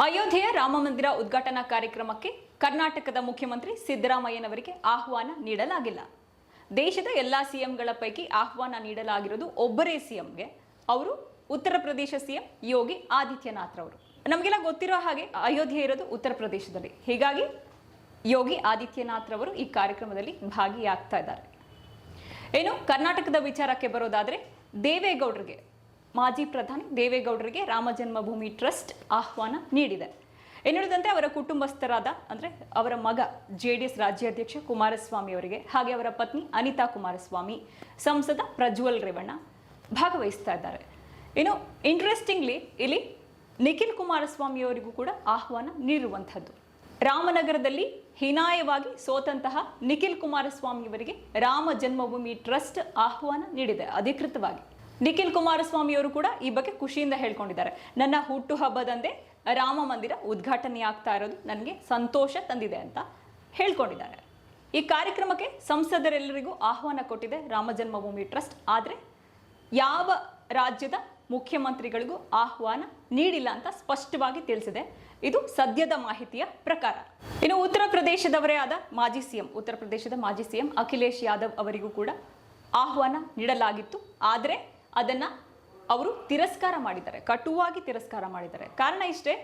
ಅಯೋಧ್ಯೆಯ ರಾಮ ಮಂದಿರ ಉದ್ಘಾಟನಾ ಕಾರ್ಯಕ್ರಮಕ್ಕೆ ಕರ್ನಾಟಕದ ಮುಖ್ಯಮಂತ್ರಿ ಸಿದ್ದರಾಮಯ್ಯನವರಿಗೆ ಆಹ್ವಾನ ನೀಡಲಾಗಿಲ್ಲ. ದೇಶದ ಎಲ್ಲಾ ಸಿಎಂಗಳ ಪೈಕಿ ಆಹ್ವಾನ ನೀಡಲಾಗಿರೋದು ಒಬ್ಬರೇ ಸಿಎಂಗೆ. ಅವರು ಉತ್ತರ ಪ್ರದೇಶ ಸಿಎಂ ಯೋಗಿ ಆದಿತ್ಯನಾಥ್ ರವರು. ನಮಗೆಲ್ಲ ಗೊತ್ತಿರೋ ಹಾಗೆ ಅಯೋಧ್ಯೆ ಇರೋದು ಉತ್ತರ ಪ್ರದೇಶದಲ್ಲಿ. ಹೀಗಾಗಿ ಯೋಗಿ ಆದಿತ್ಯನಾಥ್ ರವರು ಈ ಕಾರ್ಯಕ್ರಮದಲ್ಲಿ ಭಾಗಿಯಾಗ್ತಾ ಇದ್ದಾರೆ. ಏನು ಕರ್ನಾಟಕದ ವಿಚಾರಕ್ಕೆ ಬರೋದಾದ್ರೆ ದೇವೇಗೌಡರಿಗೆ ಮಾಜಿ ಪ್ರಧಾನಿ ದೇವೇಗೌಡರಿಗೆ ರಾಮ ಜನ್ಮಭೂಮಿ ಟ್ರಸ್ಟ್ ಆಹ್ವಾನ ನೀಡಿದೆ. ಇನ್ನುಳಿದಂತೆ ಅವರ ಕುಟುಂಬಸ್ಥರಾದ, ಅಂದ್ರೆ ಅವರ ಮಗ ಜೆ ಡಿ ಎಸ್ ರಾಜ್ಯಾಧ್ಯಕ್ಷ ಕುಮಾರಸ್ವಾಮಿ ಅವರಿಗೆ ಹಾಗೆ ಅವರ ಪತ್ನಿ ಅನಿತಾ ಕುಮಾರಸ್ವಾಮಿ, ಸಂಸದ ಪ್ರಜ್ವಲ್ ರೇವಣ್ಣ ಭಾಗವಹಿಸ್ತಾ ಇದ್ದಾರೆ. ಇನ್ನು ಇಂಟ್ರೆಸ್ಟಿಂಗ್ಲಿ ಇಲ್ಲಿ ನಿಖಿಲ್ ಕುಮಾರಸ್ವಾಮಿ ಅವರಿಗೂ ಕೂಡ ಆಹ್ವಾನ ನೀಡಿರುವಂಥದ್ದು. ರಾಮನಗರದಲ್ಲಿ ಹೀನಾಯವಾಗಿ ಸೋತಂತಹ ನಿಖಿಲ್ ಕುಮಾರಸ್ವಾಮಿ ಅವರಿಗೆ ರಾಮ ಜನ್ಮಭೂಮಿ ಟ್ರಸ್ಟ್ ಆಹ್ವಾನ ನೀಡಿದೆ ಅಧಿಕೃತವಾಗಿ. ನಿಖಿಲ್ ಕುಮಾರಸ್ವಾಮಿಯವರು ಕೂಡ ಈ ಬಗ್ಗೆ ಖುಷಿಯಿಂದ ಹೇಳ್ಕೊಂಡಿದ್ದಾರೆ. ನನ್ನ ಹುಟ್ಟು ಹಬ್ಬದಂದೇ ರಾಮ ಮಂದಿರ ಉದ್ಘಾಟನೆ ಆಗ್ತಾ ಇರೋದು ನನಗೆ ಸಂತೋಷ ತಂದಿದೆ ಅಂತ ಹೇಳ್ಕೊಂಡಿದ್ದಾರೆ. ಈ ಕಾರ್ಯಕ್ರಮಕ್ಕೆ ಸಂಸದರೆಲ್ಲರಿಗೂ ಆಹ್ವಾನ ಕೊಟ್ಟಿದೆ ರಾಮ ಜನ್ಮಭೂಮಿ ಟ್ರಸ್ಟ್. ಆದರೆ ಯಾವ ರಾಜ್ಯದ ಮುಖ್ಯಮಂತ್ರಿಗಳಿಗೂ ಆಹ್ವಾನ ನೀಡಿಲ್ಲ ಅಂತ ಸ್ಪಷ್ಟವಾಗಿ ತಿಳಿಸಿದೆ. ಇದು ಸದ್ಯದ ಮಾಹಿತಿಯ ಪ್ರಕಾರ. ಇನ್ನು ಉತ್ತರ ಪ್ರದೇಶದವರೇ ಆದ ಮಾಜಿ ಸಿಎಂ, ಉತ್ತರ ಪ್ರದೇಶದ ಮಾಜಿ ಸಿಎಂ ಅಖಿಲೇಶ್ ಯಾದವ್ ಅವರಿಗೂ ಕೂಡ ಆಹ್ವಾನ ನೀಡಲಾಗಿತ್ತು. ಆದರೆ ಅದನ್ನ ಅವರು ತಿರಸ್ಕಾರ ಮಾಡಿದ್ದಾರೆ, ಕಟುವಾಗಿ ತಿರಸ್ಕಾರ ಮಾಡಿದ್ದಾರೆ. ಕಾರಣ ಇಷ್ಟೇ,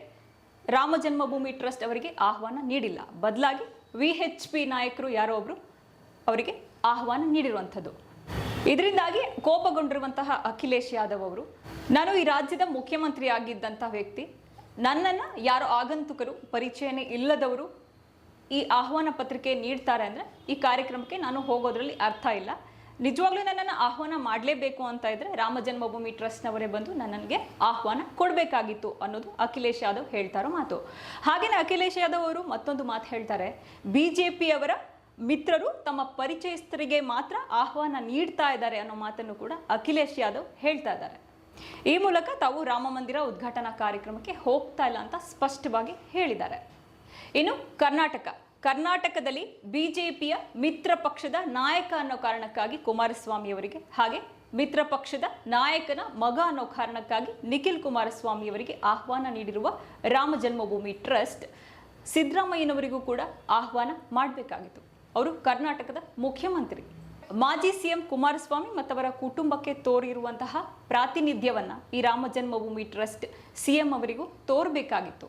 ರಾಮ ಜನ್ಮಭೂಮಿ ಟ್ರಸ್ಟ್ ಅವರಿಗೆ ಆಹ್ವಾನ ನೀಡಿಲ್ಲ. ಬದಲಾಗಿ ವಿ ಎಚ್ ಪಿ ನಾಯಕರು ಯಾರೋ ಒಬ್ಬರು ಅವರಿಗೆ ಆಹ್ವಾನ ನೀಡಿರುವಂಥದ್ದು. ಇದರಿಂದಾಗಿ ಕೋಪಗೊಂಡಿರುವಂತಹ ಅಖಿಲೇಶ್ ಯಾದವ್ ಅವರು, ನಾನು ಈ ರಾಜ್ಯದ ಮುಖ್ಯಮಂತ್ರಿ ಆಗಿದ್ದಂಥ ವ್ಯಕ್ತಿ, ನನ್ನನ್ನು ಯಾರು ಆಗಂತುಕರು, ಪರಿಚಯನೇ ಇಲ್ಲದವರು ಈ ಆಹ್ವಾನ ಪತ್ರಿಕೆ ನೀಡ್ತಾರೆ ಅಂದರೆ ಈ ಕಾರ್ಯಕ್ರಮಕ್ಕೆ ನಾನು ಹೋಗೋದ್ರಲ್ಲಿ ಅರ್ಥ ಇಲ್ಲ. ನಿಜವಾಗ್ಲೂ ನನ್ನನ್ನು ಆಹ್ವಾನ ಮಾಡಲೇಬೇಕು ಅಂತ ಇದ್ರೆ ರಾಮ ಜನ್ಮಭೂಮಿ ಟ್ರಸ್ಟ್ನವರೇ ಬಂದು ನನಗೆ ಆಹ್ವಾನ ಕೊಡಬೇಕಾಗಿತ್ತು ಅನ್ನೋದು ಅಖಿಲೇಶ್ ಯಾದವ್ ಹೇಳ್ತಾರೋ ಮಾತು. ಹಾಗೆಯೇ ಅಖಿಲೇಶ್ ಯಾದವ್ ಅವರು ಮತ್ತೊಂದು ಮಾತು ಹೇಳ್ತಾರೆ. ಬಿ ಜೆ ಪಿಯವರ ಮಿತ್ರರು ತಮ್ಮ ಪರಿಚಯಸ್ಥರಿಗೆ ಮಾತ್ರ ಆಹ್ವಾನ ನೀಡ್ತಾ ಇದ್ದಾರೆ ಅನ್ನೋ ಮಾತನ್ನು ಕೂಡ ಅಖಿಲೇಶ್ ಯಾದವ್ ಹೇಳ್ತಾ ಇದ್ದಾರೆ. ಈ ಮೂಲಕ ತಾವು ರಾಮ ಮಂದಿರ ಉದ್ಘಾಟನಾ ಕಾರ್ಯಕ್ರಮಕ್ಕೆ ಹೋಗ್ತಾ ಇಲ್ಲ ಅಂತ ಸ್ಪಷ್ಟವಾಗಿ ಹೇಳಿದ್ದಾರೆ. ಇನ್ನು ಕರ್ನಾಟಕ. ಕರ್ನಾಟಕದಲ್ಲಿ ಬಿಜೆಪಿಯ ಮಿತ್ರ ಪಕ್ಷದ ನಾಯಕ ಅನ್ನೋ ಕಾರಣಕ್ಕಾಗಿ ಕುಮಾರಸ್ವಾಮಿ ಅವರಿಗೆ ಹಾಗೆ ಮಿತ್ರ ಪಕ್ಷದ ನಾಯಕನ ಮಗ ಅನ್ನೋ ಕಾರಣಕ್ಕಾಗಿ ನಿಖಿಲ್ ಕುಮಾರಸ್ವಾಮಿ ಅವರಿಗೆ ಆಹ್ವಾನ ನೀಡಿರುವ ರಾಮ ಜನ್ಮಭೂಮಿ ಟ್ರಸ್ಟ್ ಸಿದ್ದರಾಮಯ್ಯನವರಿಗೂ ಕೂಡ ಆಹ್ವಾನ ಮಾಡಬೇಕಾಗಿತ್ತು. ಅವರು ಕರ್ನಾಟಕದ ಮುಖ್ಯಮಂತ್ರಿ. ಮಾಜಿ ಸಿಎಂ ಕುಮಾರಸ್ವಾಮಿ ಮತ್ತವರ ಕುಟುಂಬಕ್ಕೆ ತೋರಿರುವಂತಹ ಪ್ರಾತಿನಿಧ್ಯವನ್ನು ಈ ರಾಮ ಜನ್ಮಭೂಮಿ ಟ್ರಸ್ಟ್ ಸಿಎಂ ಅವರಿಗೂ ತೋರಬೇಕಾಗಿತ್ತು.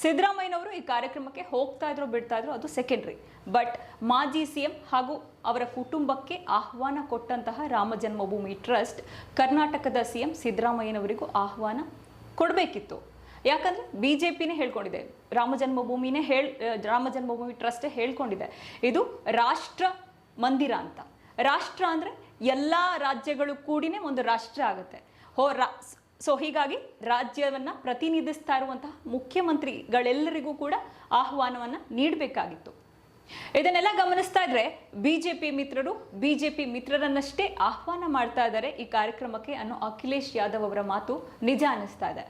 ಸಿದ್ದರಾಮಯ್ಯನವರು ಈ ಕಾರ್ಯಕ್ರಮಕ್ಕೆ ಹೋಗ್ತಾ ಇದ್ರು, ಬಿಡ್ತಾ ಇದ್ರು, ಅದು ಸೆಕೆಂಡ್ರಿ ಬಟ್ ಮಾಜಿ ಸಿಎಂ ಹಾಗೂ ಅವರ ಕುಟುಂಬಕ್ಕೆ ಆಹ್ವಾನ ಕೊಟ್ಟಂತಹ ರಾಮ ಜನ್ಮಭೂಮಿ ಟ್ರಸ್ಟ್ ಕರ್ನಾಟಕದ ಸಿಎಂ ಸಿದ್ದರಾಮಯ್ಯನವರಿಗೂ ಆಹ್ವಾನ ಕೊಡಬೇಕಿತ್ತು. ಯಾಕಂದ್ರೆ ಬಿ ಜೆ ಪಿನೇ ಹೇಳ್ಕೊಂಡಿದೆ, ರಾಮ ಜನ್ಮಭೂಮಿನೇ ಹೇಳ್, ರಾಮ ಜನ್ಮಭೂಮಿ ಟ್ರಸ್ಟೇ ಹೇಳ್ಕೊಂಡಿದೆ. ಇದು ರಾಷ್ಟ್ರ ಮಂದಿರ ಅಂತ. ರಾಷ್ಟ್ರ ಅಂದರೆ ಎಲ್ಲ ರಾಜ್ಯಗಳು ಕೂಡಿನೇ ಒಂದು ರಾಷ್ಟ್ರ ಆಗುತ್ತೆ. ಹೋ, ರಾ ಸೊ ಹೀಗಾಗಿ ರಾಜ್ಯವನ್ನ ಪ್ರತಿನಿಧಿಸ್ತಾ ಇರುವಂತಹ ಮುಖ್ಯಮಂತ್ರಿಗಳೆಲ್ಲರಿಗೂ ಕೂಡ ಆಹ್ವಾನವನ್ನ ನೀಡಬೇಕಾಗಿತ್ತು. ಇದನ್ನೆಲ್ಲ ಗಮನಿಸ್ತಾ ಇದ್ರೆ ಬಿಜೆಪಿ ಮಿತ್ರರು ಬಿಜೆಪಿ ಮಿತ್ರರನ್ನಷ್ಟೇ ಆಹ್ವಾನ ಮಾಡ್ತಾ ಇದ್ದಾರೆ ಈ ಕಾರ್ಯಕ್ರಮಕ್ಕೆ ಅನ್ನೋ ಅಖಿಲೇಶ್ ಯಾದವ್ ಅವರ ಮಾತು ನಿಜ ಅನ್ನಿಸ್ತಾ ಇದೆ.